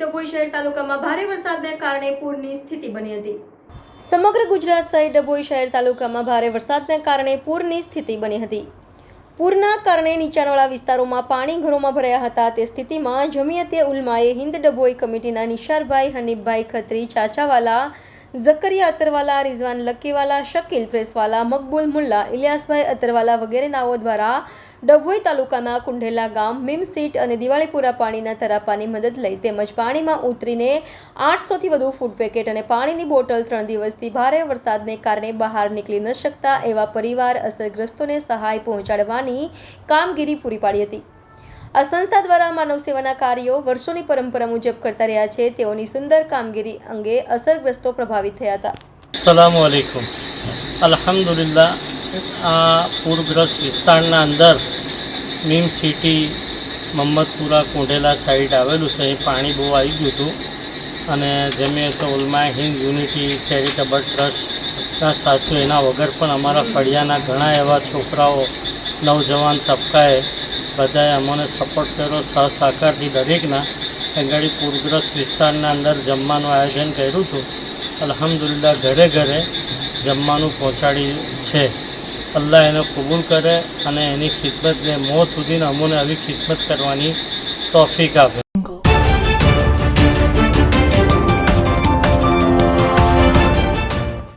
ભારે વરસાદને કારણે પૂરની સ્થિતિ બની હતી. સમગ્ર ગુજરાત સહિત ડભોઈ શહેર તાલુકામાં ભારે વરસાદને કારણે પૂરની સ્થિતિ બની હતી. પૂરના કારણે નીચાણવાળા વિસ્તારોમાં પાણી ઘરોમાં ભરાયા હતા. તે સ્થિતિમાં જમિયતે ઉલમાએ હિન્દ ડભોઈ કમિટીના નિશારભાઈ હનીફભાઈ ખત્રી, ચાચાવાલા ઝકરિયા અતરવાલા, રિઝવાન લક્કીવાલા, શકીલ પ્રેસવાલા, મકબૂલ મુલ્લા, ઇલિયાસભાઈ અતરવાલા વગેરે નાઓ દ્વારા ડભોઈ તાલુકાના કુંઢેલા ગામ મીમસીટ અને દિવાળીપુરા પાણીના તરાપાની મદદ લઈ તેમજ પાણીમાં ઉતરીને આઠસોથી વધુ ફૂડ પેકેટ અને પાણીની બોટલ ત્રણ દિવસથી ભારે વરસાદને કારણે બહાર નીકળી ન શકતા એવા પરિવાર અસરગ્રસ્તોને સહાય પહોંચાડવાની કામગીરી પૂરી પાડી હતી. આ સંસ્થા દ્વારા માનવ સેવાના કાર્યો વર્ષોની પરંપરા મુજબ કરતા રહ્યા છે. તેઓની સુંદર કામગીરી અંગે અસરગ્રસ્તો પ્રભાવિત થયા હતા. સલામ વાલેકુમ અલહમદુલિલ્લા આ પૂરગ્રસ્ત વિસ્તારના અંદર મીમ સિટી, મમ્મદપુરા, કુંઢેલા સાઈડ આવેલું છે. અહીં પાણી બહુ આવી ગયું હતું. અને જમીયત ઉલમા હિન્દ યુનિટી ચેરિટેબલ ટ્રસ્ટના સાથીઓ, એના વગર પણ અમારા ફળિયાના ઘણા એવા છોકરાઓ, નવજવાન તબક્કાએ બધાએ અમને સપોર્ટ કર્યો. સહસહકારથી દરેકના આગળ પૂરગ્રસ્ત વિસ્તારના અંદર જમવાનું આયોજન કર્યું હતું. અલહમદુલિલ્લા ઘરે ઘરે જમવાનું પહોંચાડ્યું છે. અલ્લાહ એને કબૂલ કરે અને એની ખિદમતને મોત સુધીને અમોને આવી ખિદમત કરવાની તોફીક આપે.